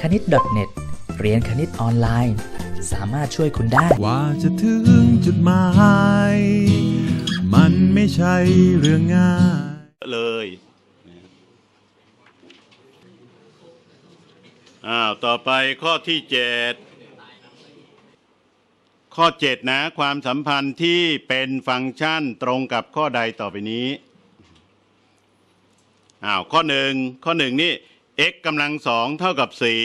คณิต .net เรียนคณิตออนไลน์ สามารถช่วยคุณได้กว่าจะถึงจุดหมาย มันไม่ใช่เรื่องง่าย เลย อ้าว ต่อไปข้อที่เจ็ดข้อเจ็ดนะ ความสัมพันธ์ที่เป็นฟังก์ชันตรงกับข้อใดต่อไปนี้อ้าวข้อหนึ่งข้อหนึ่งนี่ x กำลังสองเท่ากับสี่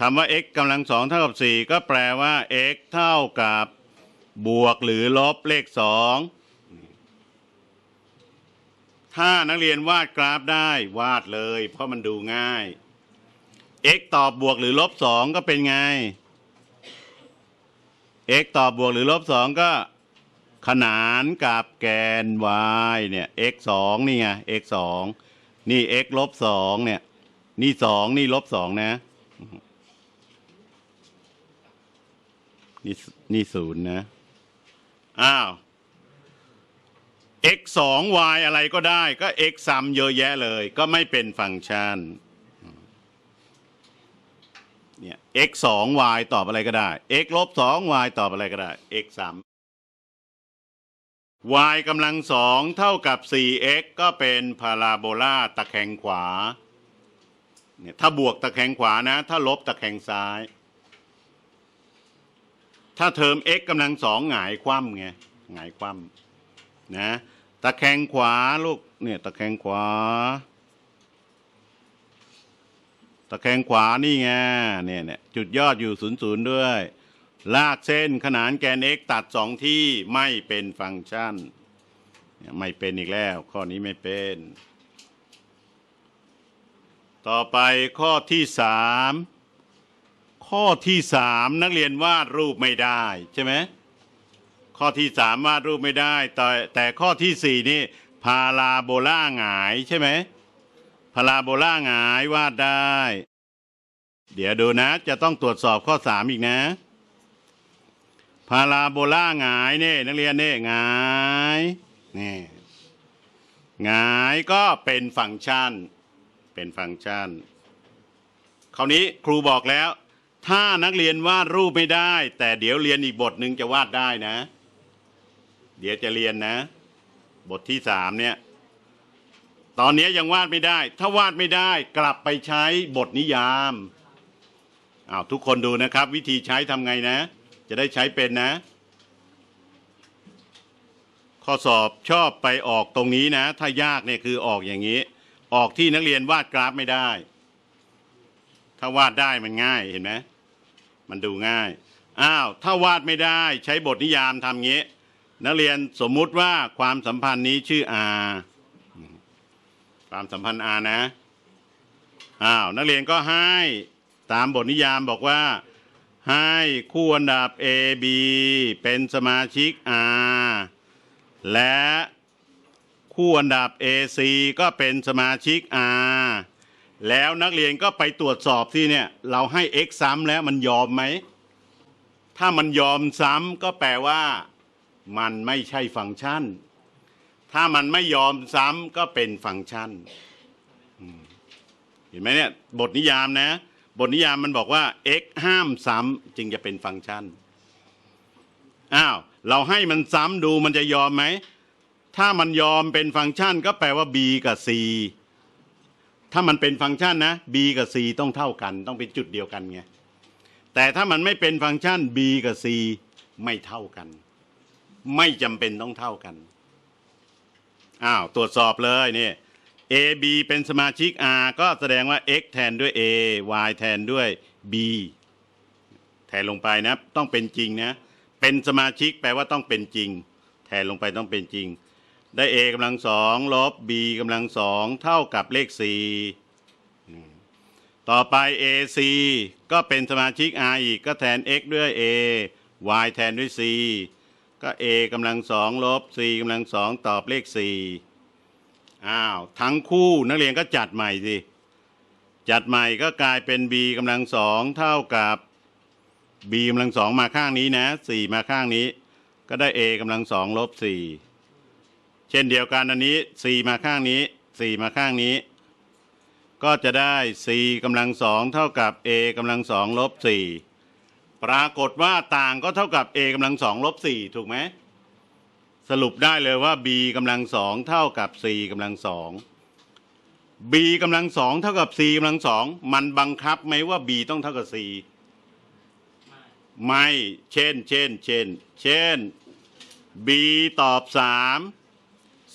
คำว่า x กำลังสองเท่ากับสี่ก็แปลว่า x เท่ากับบวกหรือลบเลขสองถ้านักเรียนวาดกราฟได้วาดเลย เพราะมันดูง่าย x ตอบบวกหรือลบสองก็เป็นไง x ตอบบวกหรือลบสองก็ ขนานกับแกน y เนี่ย x สองนี่ไง x สองนี่ x ลบสองเนี่ย นี่สองนี่ลบสองนะ นี่นี่ศูนย์นะ อ้าว x 2 y อะไรก็ได้ก็ x ซ้ำเยอะแยะเลย ก็ไม่เป็นฟังก์ชันเนี่ย x 2 y ตอบอะไรก็ได้ x ลบ2 y ตอบอะไรก็ได้ x ซ้ำ y กำลังสองเท่ากับ 4x ก็เป็นพาราโบลาตะแคงขวา เนี่ยถ้าบวกตะแคงขวานะ ถ้าลบตะแคงซ้าย ถ้าเทอม x กำลังสองหงายคว่ำไงหงายคว่ำนะตะแคงขวาลูกเนี่ยตะแคงขวา ตะแคงขวานี่ไงเนี่ยเนี่ยจุดยอดอยู่ศูนย์ศูนย์ด้วย ลากเส้นขนานแกน x ตัดสองที่ไม่เป็นฟังก์ชัน ไม่เป็นอีกแล้ว ข้อนี้ไม่เป็น ต่อไปข้อที่สามข้อที่สามนักเรียนวาดรูปไม่ได้ใช่ไหมข้อที่สามวาดรูปไม่ได้ แต่แต่ข้อที่สี่นี่พาราโบลาหงายใช่ไหมพาราโบลาหงายวาดได้ เดี๋ยวดูนะ จะต้องตรวจสอบข้อสามอีกนะ พาราโบลาหงายเนี่ยนักเรียนเนี่ยหงายนี่หงายก็เป็นฟังก์ชัน เป็นฟังก์ชัน คราวนี้ครูบอกแล้ว ถ้านักเรียนวาดรูปไม่ได้ แต่เดี๋ยวเรียนอีกบทหนึ่งจะวาดได้นะ เดี๋ยวจะเรียนนะ บทที่สามเนี่ย ตอนนี้ยังวาดไม่ได้ ถ้าวาดไม่ได้กลับไปใช้บทนิยามอ้าวทุกคนดูนะครับ วิธีใช้ทำไงนะ จะได้ใช้เป็นนะข้อสอบชอบไปออกตรงนี้นะ ถ้ายากเนี่ยคือออกอย่างนี้ ออกที่นักเรียนวาดกราฟไม่ได้ ถ้าวาดได้มันง่ายเห็นไหมมันดูง่าย อ้าว ถ้าวาดไม่ได้ใช้บทนิยามทำงี้ นักเรียนสมมุติว่าความสัมพันธ์นี้ชื่อ R ความสัมพันธ์ R นะ อ้าว นักเรียนก็ให้ตามบทนิยามบอกว่า ให้คู่อันดับ A B เป็นสมาชิก R และ คู่อันดับ AC ก็เป็นสมาชิก R แล้วนักเรียนก็ไปตรวจสอบที่เนี่ย เราให้ x ซ้ำแล้วมันยอมไหม ถ้ามันยอมซ้ำก็แปลว่า มันไม่ใช่ฟังก์ชัน ถ้ามันไม่ยอมซ้ำก็เป็นฟังก์ชันเห็นไหมเนี่ย บทนิยามนะ บทนิยามมันบอกว่า x ห้ามซ้ำจึงจะเป็นฟังก์ชันอ้าวเราให้มันซ้ำดูมันจะยอมไหม ถ้ามันยอมเป็นฟังก์ชันก็แปลว่า b กับ c ถ้ามันเป็นฟังก์ชันนะ b กับ c ต้องเท่ากัน ต้องเป็นจุดเดียวกันไงแต่ถ้ามันไม่เป็นฟังก์ชัน b กับ c ไม่เท่ากัน ไม่จำเป็นต้องเท่ากันอ้าวตรวจสอบเลยเนี่ย a b เป็นสมาชิก r ก็แสดงว่า x แทนด้วย a y แทนด้วย b แทนลงไปนะ ต้องเป็นจริงนะ เป็นสมาชิกแปลว่าต้องเป็นจริง แทนลงไปต้องเป็นจริง ได้ a กำลังสองลบ b กำลังสองเท่ากับเลขสี่ต่อไป ac ก็เป็นสมาชิก r อีกก็แทน x ด้วย a y แทนด้วย c ก็ a กำลังสองลบ c กำลังสองตอบเลขสี่อ้าว ทั้งคู่นักเรียนก็จัดใหม่สิ จัดใหม่ก็กลายเป็น b กำลังสองเท่ากับ b กำลังสองมาข้างนี้นะสี่มาข้างนี้ ก็ได้ a กำลังสองลบสี่ เช่นเดียวกันอันนี้สี่มาข้างนี้สี่มาข้างนี้ ก็จะได้ c กำลังสองเท่ากับ a กำลังสองลบสี่ปรากฏว่าต่างก็เท่ากับ a กำลังสองลบสี่ถูกไหมสรุปได้เลยว่า b กำลังสองเท่ากับ c กำลังสอง b กำลังสองเท่ากับ c กำลังสองมันบังคับไหมว่า b ต้องเท่ากับ c ไม่ เช่น เช่น เช่น เช่น b ตอบสาม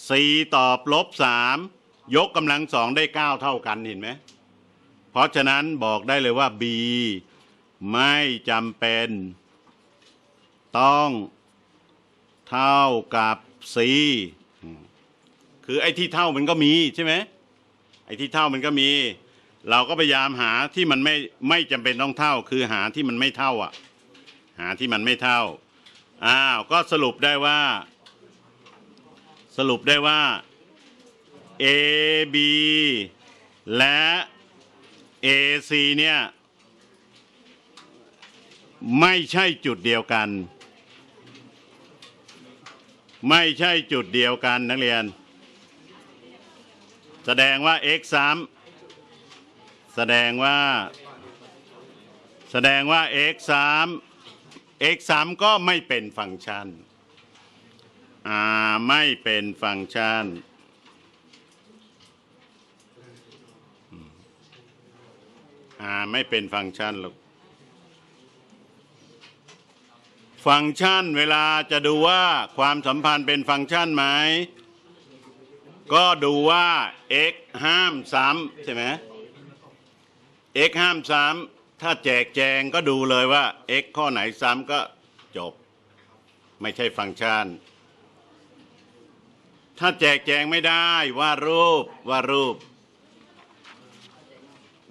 c ตอบลบสามยกกำลังสองได้เก้าเท่ากันเห็นไหมเพราะฉะนั้นบอกได้เลยว่า b ไม่จำเป็น ต้องเท่ากับ c คือไอ้ที่เท่ามันก็มีใช่ไหมไอ้ที่เท่ามันก็มี เราก็พยายามหาที่มันไม่ไม่จำเป็นต้องเท่า คือหาที่มันไม่เท่าอะ หาที่มันไม่เท่าอ้าวก็สรุปได้ว่า สรุปได้ว่า A B และ AC เนี่ย ไม่ใช่จุดเดียวกัน ไม่ใช่จุดเดียวกันนักเรียน แสดงว่า x ซ้ำแสดงว่า แสดงว่า x ซ้ำ x ซ้ำก็ไม่เป็นฟังก์ชัน อาไม่เป็นฟังก์ชันอาไม่เป็นฟังก์ชันหรอกฟังก์ชันเวลาจะดูว่าความสัมพันธ์เป็นฟังก์ชันไหม ก็ดูว่า x ห้ามซ้ำใช่ไหม x ห้ามซ้ำถ้าแจกแจงก็ดูเลยว่า x ข้อไหนซ้ำก็จบ ไม่ใช่ฟังก์ชัน ถ้าแจกแจงไม่ได้ว่ารูปว่ารูป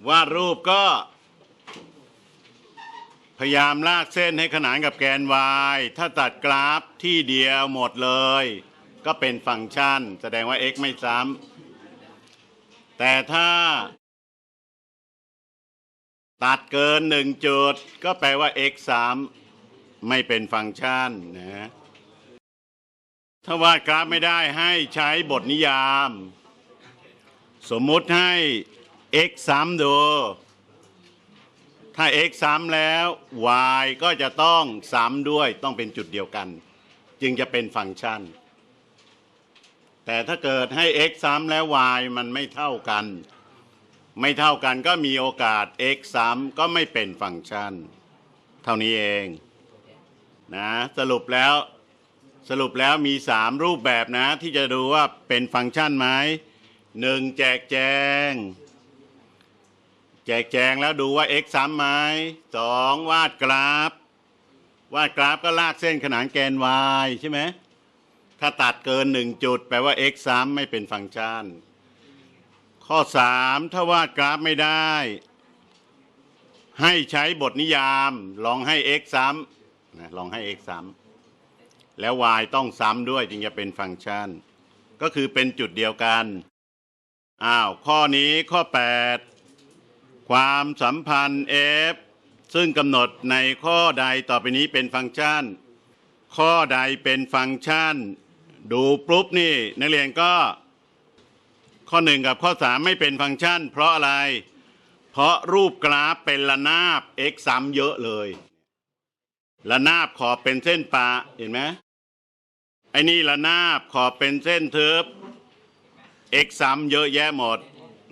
ว่ารูปก็ พยายามลากเส้นให้ขนานกับแกน y ถ้าตัดกราฟที่เดียวหมดเลย ก็เป็นฟังก์ชัน แสดงว่า x ไม่ซ้ำแต่ถ้า ตัดเกินหนึ่งจุด ก็แปลว่า x ซ้ำไม่เป็นฟังก์ชันนะ ถ้าวาดกราฟไม่ได้ให้ใช้บทนิยาม สมมุติให้ x ซ้ำดู ถ้า x ซ้ำแล้ว y ก็จะต้องซ้ำด้วยต้องเป็นจุดเดียวกัน จึงจะเป็นฟังก์ชัน แต่ถ้าเกิดให้ x ซ้ำแล้ว y มันไม่เท่ากัน ไม่เท่ากันก็มีโอกาส x ซ้ำก็ไม่เป็นฟังก์ชัน เท่านี้เอง นะ สรุปแล้ว สรุปแล้วมีสามรูปแบบนะ ที่จะดูว่าเป็นฟังก์ชันไหมหนึ่งแจกแจง แจกแจงแล้วดูว่า x ซ้ำไหมสองวาดกราฟ วาดกราฟก็ลากเส้นขนานแกน y ใช่ไหมถ้าตัดเกินหนึ่งจุด แปลว่า x ซ้ำไม่เป็นฟังก์ชัน ข้อสามถ้าวาดกราฟไม่ได้ ให้ใช้บทนิยาม ลองให้ x ซ้ำนะลองให้ x ซ้ำ แล้ว y ต้องซ้ำด้วยจึงจะเป็นฟังก์ชัน ก็คือเป็นจุดเดียวกัน อ้าว ข้อนี้ข้อ 8 ความสัมพันธ์ f ซึ่งกำหนดในข้อใดต่อไปนี้เป็นฟังก์ชัน ข้อใดเป็นฟังก์ชัน ดูปุ๊บนี่ นักเรียนก็ ข้อหนึ่งกับข้อสามไม่เป็นฟังก์ชัน เพราะอะไร เพราะรูปกราฟเป็นระนาบ x ซ้ำเยอะเลยระนาบขอบเป็นเส้นปะเห็นไหม ไอ้นี่ระนาบขอบเป็นเส้นทึบ x ซ้ำเยอะแยะหมด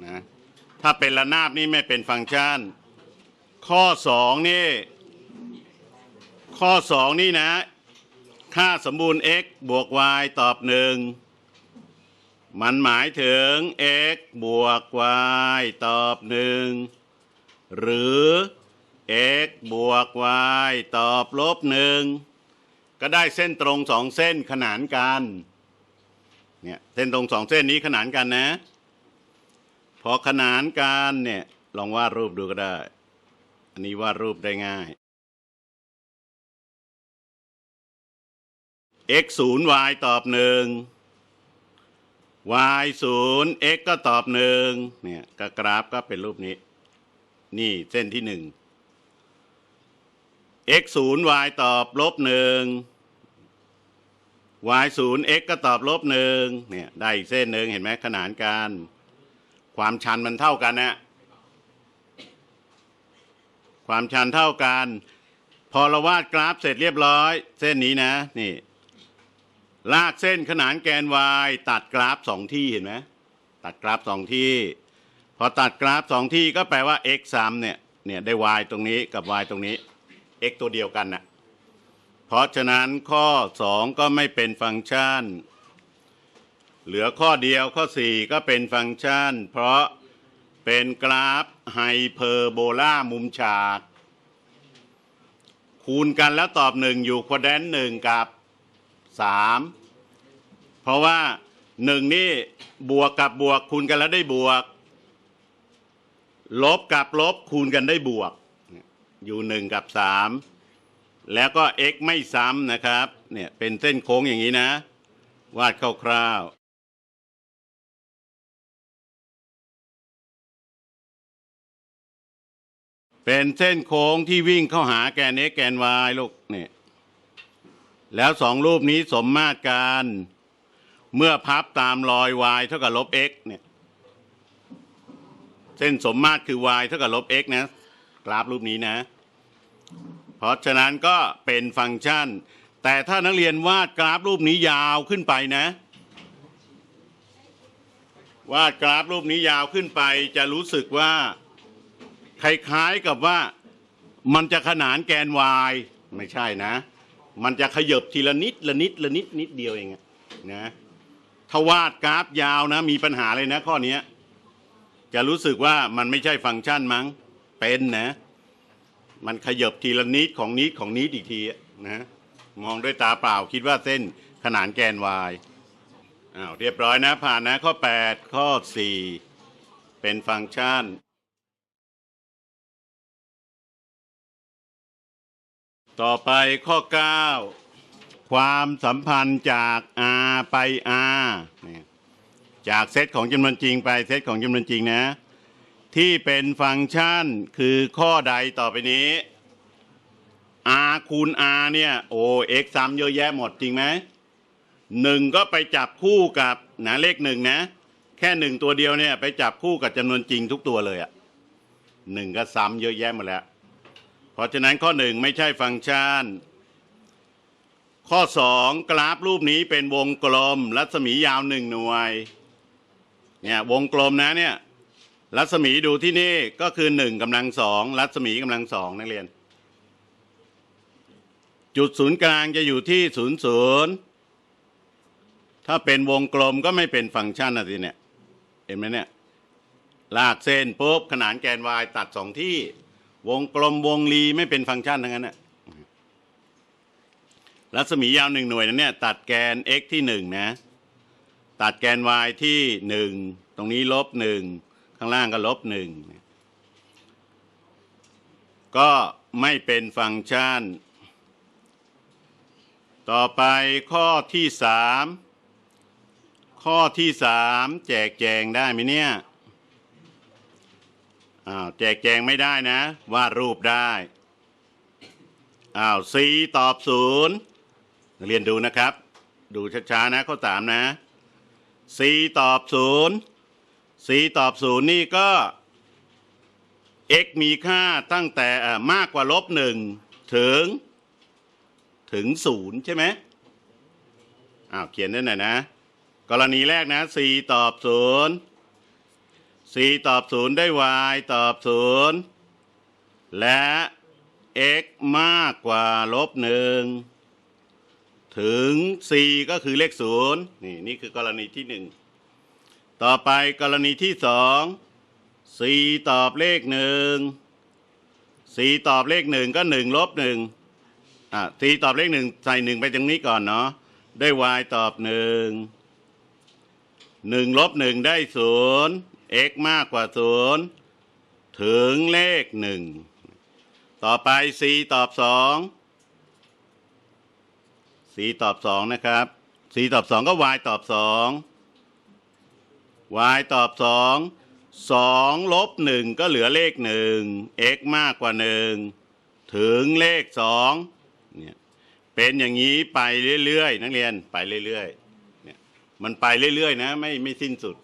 นะถ้าเป็นระนาบนี่ไม่เป็นฟังก์ชัน ข้อสองนี่ ข้อสองนี่นะ ค่าสมบูรณ์ x บวก y ตอบหนึ่งมันหมายถึง x บวก y ตอบหนึ่งหรือ x บวก y ตอบลบหนึ่ง ก็ได้เส้นตรงสองเส้นขนานกันเนี่ยเส้นตรงสองเส้นนี้ขนานกันนะ พอขนานกันเนี่ยลองวาดรูปดูก็ได้ อันนี้วาดรูปได้ง่าย x ศูนย์ y ตอบหนึ่ง y ศูนย์ x ก็ตอบหนึ่งเนี่ยก็กราฟก็เป็นรูปนี้ นี่เส้นที่หนึ่ง x ศูนย์ y ตอบลบหนึ่ง y ศูนย์ x ก็ตอบลบหนึ่งเนี่ยได้อีกเส้นหนึ่งเห็นไหมขนานกัน ความชันมันเท่ากันนะความชันเท่ากัน พอเราวาดกราฟเสร็จเรียบร้อย เส้นนี้นะ นี่ ลากเส้นขนานแกน y ตัดกราฟสองที่เห็นไหมตัดกราฟสองที่ พอตัดกราฟสองที่ก็แปลว่า x ซ้ำเนี่ยเนี่ยได้ y ตรงนี้กับ y ตรงนี้ x ตัวเดียวกันนะเพราะฉะนั้นข้อ 2 ก็ไม่เป็นฟังก์ชัน เหลือข้อเดียวข้อ 4 ก็เป็นฟังก์ชัน เพราะเป็นกราฟไฮเปอร์โบลามุมฉาก คูณกันแล้วตอบหนึ่งอยู่ควอแดนหนึ่งกับสามเพราะว่าหนึ่งนี่บวกกับบวกคูณกันแล้วได้บวก ลบกับลบคูณกันได้บวก อยู่หนึ่งกับสามแล้วก็ x ไม่ซ้ำนะครับ เนี่ยเป็นเส้นโค้งอย่างนี้นะ วาดคร่าวๆเป็นเส้นโค้งที่วิ่งเข้าหาแกน x แกน y ลูกนี่แล้วสองรูปนี้สมมาตรกัน เมื่อพับตามรอย y เท่ากับลบ x เนี่ย เส้นสมมาตรคือ y เท่ากับลบ x นะ กราฟรูปนี้นะ เพราะฉะนั้นก็เป็นฟังก์ชัน แต่ถ้านักเรียนวาดกราฟรูปนี้ยาวขึ้นไปนะ วาดกราฟรูปนี้ยาวขึ้นไป จะรู้สึกว่าคล้ายๆกับว่ามันจะขนานแกน y ไม่ใช่นะ มันจะขยบทีละนิดละนิดละนิดนิดเดียวเองนะถ้าวาดกราฟยาวนะ มีปัญหาเลยนะข้อนี้จะรู้สึกว่ามันไม่ใช่ฟังก์ชันมั้งเป็นนะ มันขยบทีละนิดของนิดของนิดอีกทีนะมองด้วยตาเปล่าคิดว่าเส้นขนานแกน y อ้าวเรียบร้อยนะผ่านนะข้อ 8 ข้อ 4 เป็นฟังก์ชันต่อไปข้อ 9 ความสัมพันธ์จาก r ไป r จากเซตของจำนวนจริงไปเซตของจำนวนจริงนะ ที่เป็นฟังก์ชันคือข้อใดต่อไปนี้ r คูณ r เนี่ยโอ้ x ซ้ำเยอะแยะหมดจริงไหมหนึ่งก็ไปจับคู่กับนะเลขหนึ่งนะ แค่หนึ่งตัวเดียวเนี่ย ไปจับคู่กับจำนวนจริงทุกตัวเลยอะหนึ่งก็ซ้ำเยอะแยะหมดแล้ว เพราะฉะนั้นข้อหนึ่งไม่ใช่ฟังก์ชัน ข้อสองกราฟรูปนี้เป็นวงกลม รัศมียาวหนึ่งหน่วยเนี่ยวงกลมนะเนี่ย รัศมีดูที่นี่ก็คือหนึ่งกำลังสองรัศมีกำลังสองนักเรียน จุดศูนย์กลางจะอยู่ที่ศูนย์ศูนย์ถ้าเป็นวงกลมก็ไม่เป็นฟังก์ชันนะสิเนี่ยเห็นไหมเนี่ยลากเส้นปุ๊บขนานแกน y ตัดสองที่ วงกลมวงรีไม่เป็นฟังก์ชันทั้งนั้นนะรัศมียาวหนึ่งหน่วยนั้นเนี่ยตัดแกน x ที่หนึ่งนะ ตัดแกน y ที่หนึ่งตรงนี้ลบหนึ่ง ข้างล่างก็ลบหนึ่งก็ไม่เป็นฟังก์ชัน ต่อไปข้อที่สามข้อที่สามแจกแจงได้ไหมเนี่ยอ้าวแจกแจงไม่ได้นะ วาดรูปได้อ้าว C ตอบศูนย์เรียนดูนะครับ ดูช้าๆนะข้อสามนะ C ตอบศูนย์ C ตอบศูนย์นี่ก็ x มีค่าตั้งแต่มากกว่าลบหนึ่งถึง ถึงศูนย์ใช่ไหมอ้าวเขียนได้หน่อยนะ กรณีแรกนะ C ตอบศูนย์ c ตอบศูนย์ได้ y ตอบศูนย์และ x มากกว่าลบหนึ่งถึง c ก็คือเลขศูนย์นี่นี่คือกรณีที่หนึ่ง ต่อไปกรณีที่สอง c ตอบเลขหนึ่ง c ตอบเลขหนึ่งก็หนึ่งลบหนึ่งอะ c ตอบเลขหนึ่งใส่หนึ่งไปตรงนี้ก่อนเนาะได้ y ตอบหนึ่งหนึ่งลบหนึ่งได้ศูนย์ x มากกว่าศูนย์ถึงเลขหนึ่งต่อไป c ตอบสอง c ตอบสองนะครับ c ตอบสองก็ y ตอบสอง y ตอบสองสองลบหนึ่งก็เหลือเลขหนึ่ง x มากกว่าหนึ่งถึงเลขสองเนี่ยเป็นอย่างนี้ไปเรื่อยๆ นักเรียนไปเรื่อยๆเนี่ยมันไปเรื่อยๆนะไม่ไม่สิ้นสุด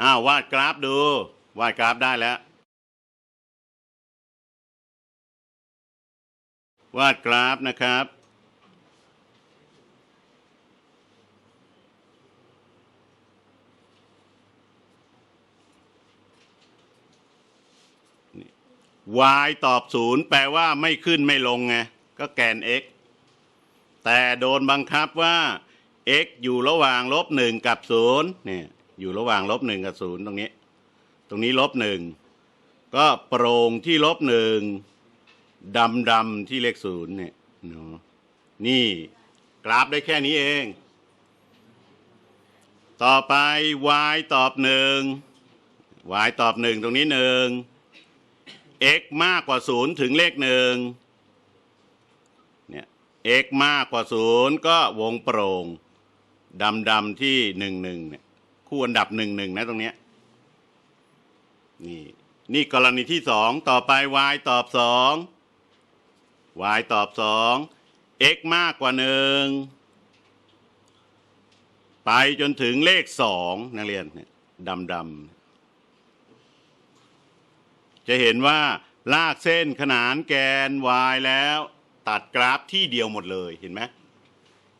อ้าววาดกราฟดู วาดกราฟได้แล้ว วาดกราฟนะครับ y ตอบศูนย์แปลว่าไม่ขึ้นไม่ลงไงก็แกน x แต่โดนบังคับว่า x อยู่ระหว่างลบหนึ่งกับศูนย์เนี่ยอยู่ระหว่างลบหนึ่งกับศูนย์ตรงนี้ ตรงนี้ลบหนึ่งก็โปร่งที่ลบหนึ่งดำดำที่เลขศูนย์เนี่ยเนาะนี่กราฟได้แค่นี้เอง ต่อไป y ตอบหนึ่ง y ตอบหนึ่งตรงนี้หนึ่ง x มากกว่าศูนย์ถึงเลขหนึ่งเนี่ย x มากกว่าศูนย์ก็วงโปร่งดำดำที่หนึ่งหนึ่งเนี่ยคู่อันดับหนึ่งหนึ่งนะตรงเนี้ยนี่นี่กรณีที่สองต่อไป y ตอบสอง y ตอบสอง x มากกว่าหนึ่งไปจนถึงเลขสองนักเรียนดำดำ จะเห็นว่าลากเส้นขนานแกน y แล้ว ตัดกราฟที่เดียวหมดเลยเห็นไหม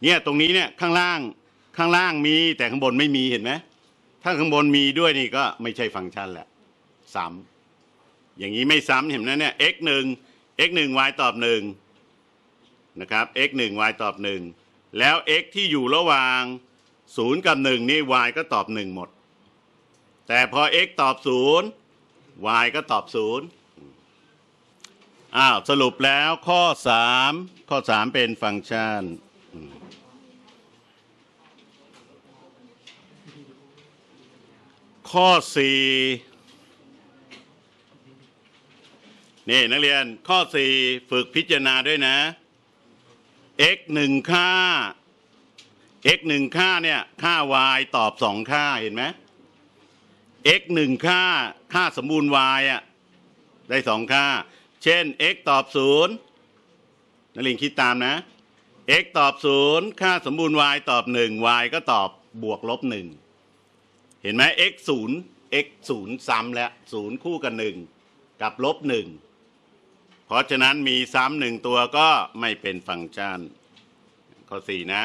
เนี่ยตรงนี้เนี่ยข้างล่างข้างล่างมีแต่ข้างบนไม่มีเห็นไหมถ้าข้างบนมีด้วยนี่ก็ไม่ใช่ฟังก์ชันแหละซ้ำอย่างนี้ไม่ซ้ำเห็นไหมเนี่ย x หนึ่ง x หนึ่ง y ตอบหนึ่งนะครับ x หนึ่ง y ตอบหนึ่งแล้ว x ที่อยู่ระหว่างศูนย์กับหนึ่งนี่ y ก็ตอบหนึ่งหมด แต่พอ x ตอบศูนย์ y ก็ตอบศูนย์อ้าวสรุปแล้วข้อสามข้อสามเป็นฟังก์ชันข้อสี่นี่นักเรียนข้อสี่ฝึกพิจารณาด้วยนะ x หนึ่งค่า x หนึ่งค่าเนี่ย ค่า y ตอบสองค่าเห็นไหม x หนึ่งค่าค่าสมบูรณ์ y อะได้สองค่า เช่น x ตอบศูนย์นักเรียนคิดตามนะ x ตอบศูนย์ค่าสมบูรณ์ y ตอบหนึ่ง y ก็ตอบบวกลบหนึ่งเห็นไหม x ศูนย์ x ศูนย์ซ้ำแล้วศูนย์คู่กับหนึ่งกับลบหนึ่งเพราะฉะนั้นมีซ้ำหนึ่งตัวก็ไม่เป็นฟังก์ชัน ข้อสี่นะ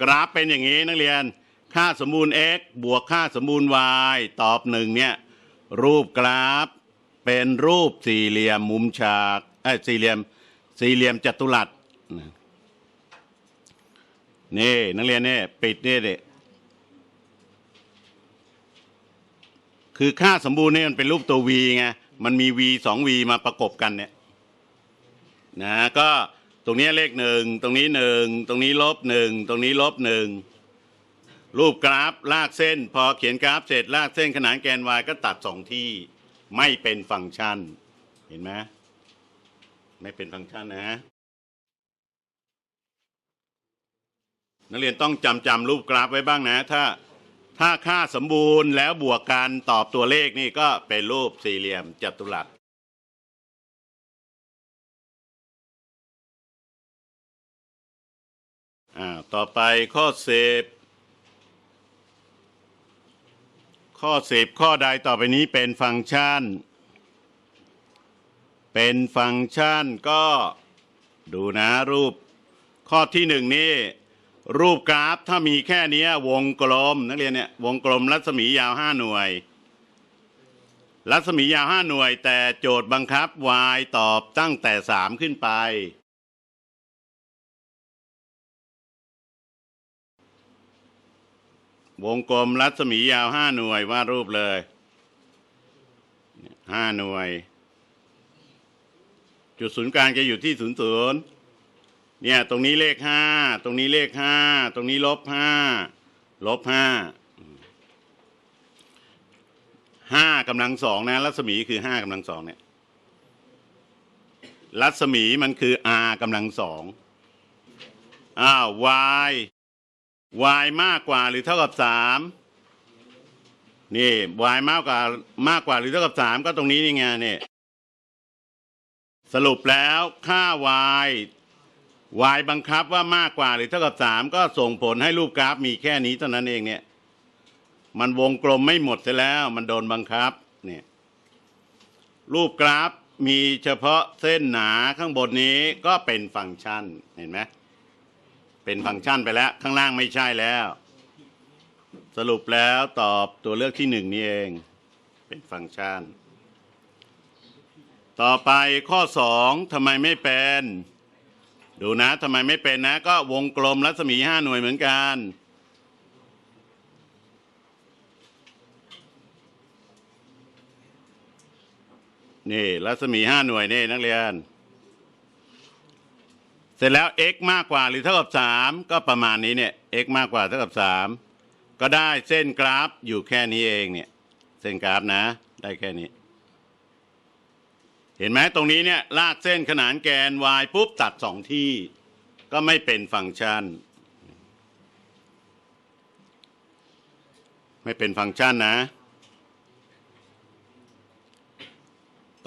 กราฟเป็นอย่างนี้นักเรียน ค่าสมบูรณ์ x บวกค่าสมบูรณ์ y ตอบหนึ่งเนี่ยรูปกราฟ เป็นรูปสี่เหลี่ยมมุมฉากเอ้ยสี่เหลี่ยมสี่เหลี่ยมจัตุรัสนี่นักเรียนเนี่ยปิดนี่เด็คือค่าสมบูรณ์เนี่ยมันเป็นรูปตัว v ไงมันมี v สอง v มาประกบกันเนี่ยนะก็ตรงนี้เลขหนึ่งตรงนี้หนึ่งตรงนี้ลบหนึ่งตรงนี้ลบหนึ่ง รูปกราฟลากเส้น พอเขียนกราฟเสร็จลากเส้นขนานแกน y ก็ตัดสองที่ไม่เป็นฟังก์ชัน เห็นไหมไม่เป็นฟังก์ชันนะนักเรียนต้องจำจำรูปกราฟไว้บ้างนะ ถ้าถ้าค่าสมบูรณ์แล้วบวกกันตอบตัวเลขนี่ก็เป็นรูปสี่เหลี่ยมจัตุรัสอ่าต่อไปข้อสิบ ข้อสิบข้อใดต่อไปนี้เป็นฟังก์ชัน เป็นฟังก์ชันก็ดูนะรูป ข้อที่หนึ่งนี่รูปกราฟถ้ามีแค่นี้วงกลม นักเรียนเนี่ยวงกลมรัศมียาวห้าหน่วย รัศมียาวห้าหน่วย แต่โจทย์บังคับ y ตอบตั้งแต่สามขึ้นไป วงกลมรัศมียาวห้าหน่วยวาดรูปเลยห้าหน่วย จุดศูนย์กลางจะอยู่ที่ศูนย์ศูนย์เนี่ยตรงนี้เลขห้าตรงนี้เลขห้าตรงนี้ลบห้าลบห้าห้ากำลังสองนะ รัศมีคือห้ากำลังสองเนี่ยรัศมีมันคือ r กำลังสองอ้าว y y มากกว่าหรือเท่ากับสามนี่ y มากกว่ามากกว่าหรือเท่ากับสามก็ตรงนี้นี่ไงเนี่ยสรุปแล้วค่า y y บังคับว่ามากกว่าหรือเท่ากับสามก็ส่งผลให้รูปกราฟมีแค่นี้เท่านั้นเองเนี่ย มันวงกลมไม่หมดเสียแล้ว มันโดนบังคับเนี่ยรูปกราฟมีเฉพาะเส้นหนาข้างบนนี้ก็เป็นฟังก์ชันเห็นไหม เป็นฟังก์ชันไปแล้ว ข้างล่างไม่ใช่แล้ว สรุปแล้วตอบตัวเลือกที่หนึ่งนี่เอง เป็นฟังก์ชัน ต่อไปข้อสองทำไมไม่เป็น ดูนะทำไมไม่เป็นนะ ก็วงกลมรัศมีห้าหน่วยเหมือนกันนี่รัศมีห้าหน่วยนี่นักเรียน เสร็จแล้ว x มากกว่าหรือเท่ากับสามก็ประมาณนี้เนี่ย x มากกว่าเท่ากับสามก็ได้เส้นกราฟอยู่แค่นี้เองเนี่ยเส้นกราฟนะ ได้แค่นี้ เห็นไหมตรงนี้เนี่ยลากเส้นขนานแกน y ปุ๊บตัดสองที่ ก็ไม่เป็นฟังก์ชัน ไม่เป็นฟังก์ชันนะ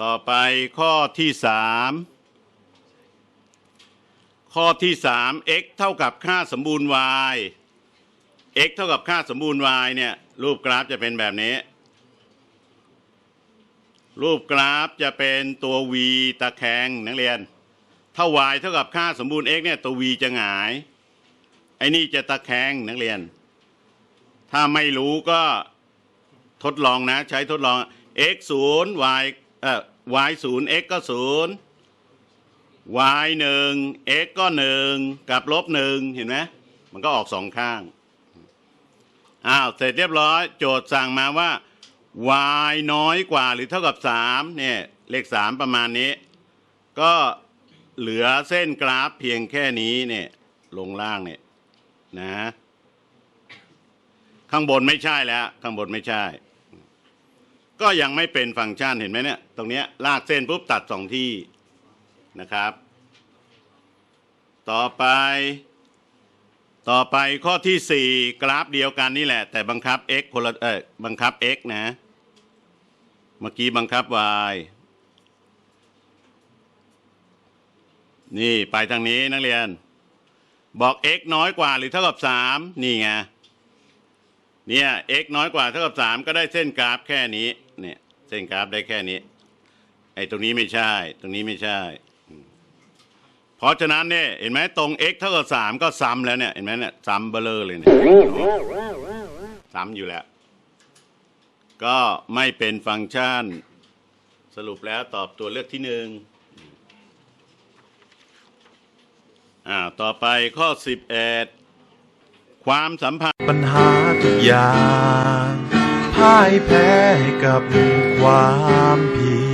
ต่อไปข้อที่สาม ข้อที่สาม x เท่ากับค่าสมบูรณ์ y x เท่ากับค่าสมบูรณ์ y เนี่ย รูปกราฟจะเป็นแบบนี้ รูปกราฟจะเป็นตัว v ตะแคงนักเรียน ถ้า y เท่ากับค่าสมบูรณ์ x เนี่ยตัว v จะหงายไอ้นี่จะตะแคงนักเรียน ถ้าไม่รู้ก็ทดลองนะ ใช้ทดลอง x ศูนย์ y เอ่อ y ศูนย์ x ก็ศูนย์ y หนึ่ง x ก็หนึ่งกับลบหนึ่งเห็นไหมมันก็ออกสองข้างอ้าวเสร็จเรียบร้อย โจทย์สั่งมาว่า y น้อยกว่าหรือเท่ากับสามเนี่ยเลขสามประมาณนี้ ก็เหลือเส้นกราฟเพียงแค่นี้เนี่ยลงล่างเนี่ยนะ ข้างบนไม่ใช่แล้ว ข้างบนไม่ใช่ ก็ยังไม่เป็นฟังก์ชันเห็นไหมเนี่ย ตรงเนี้ยลากเส้นปุ๊บตัดสองที่ นะครับ ต่อไป ต่อไปข้อที่สี่กราฟเดียวกันนี่แหละ แต่บังคับ x คนละเออบังคับ x นะ เมื่อกี้บังคับ y นี่ไปทางนี้นักเรียน บอก x น้อยกว่าหรือเท่ากับสามนี่ไงเนี่ย x น้อยกว่าเท่ากับสามก็ได้เส้นกราฟแค่นี้เนี่ยเส้นกราฟได้แค่นี้ไอ้ตรงนี้ไม่ใช่ ตรงนี้ไม่ใช่ เพราะฉะนั้นเนี่ยเห็นไหมตรง x เท่ากับสามก็ซ้ำแล้วเนี่ยเห็นไหมเนี่ยซ้ำเบลอเลยเนี่ยซ้ำอยู่แล้ว ก็ไม่เป็นฟังก์ชัน สรุปแล้วตอบตัวเลือกที่หนึ่งอ่าต่อไปข้อสิบเอ็ดความสัมพันธ์ปัญหาทุกอย่างพ่ายแพ้กับความเพีย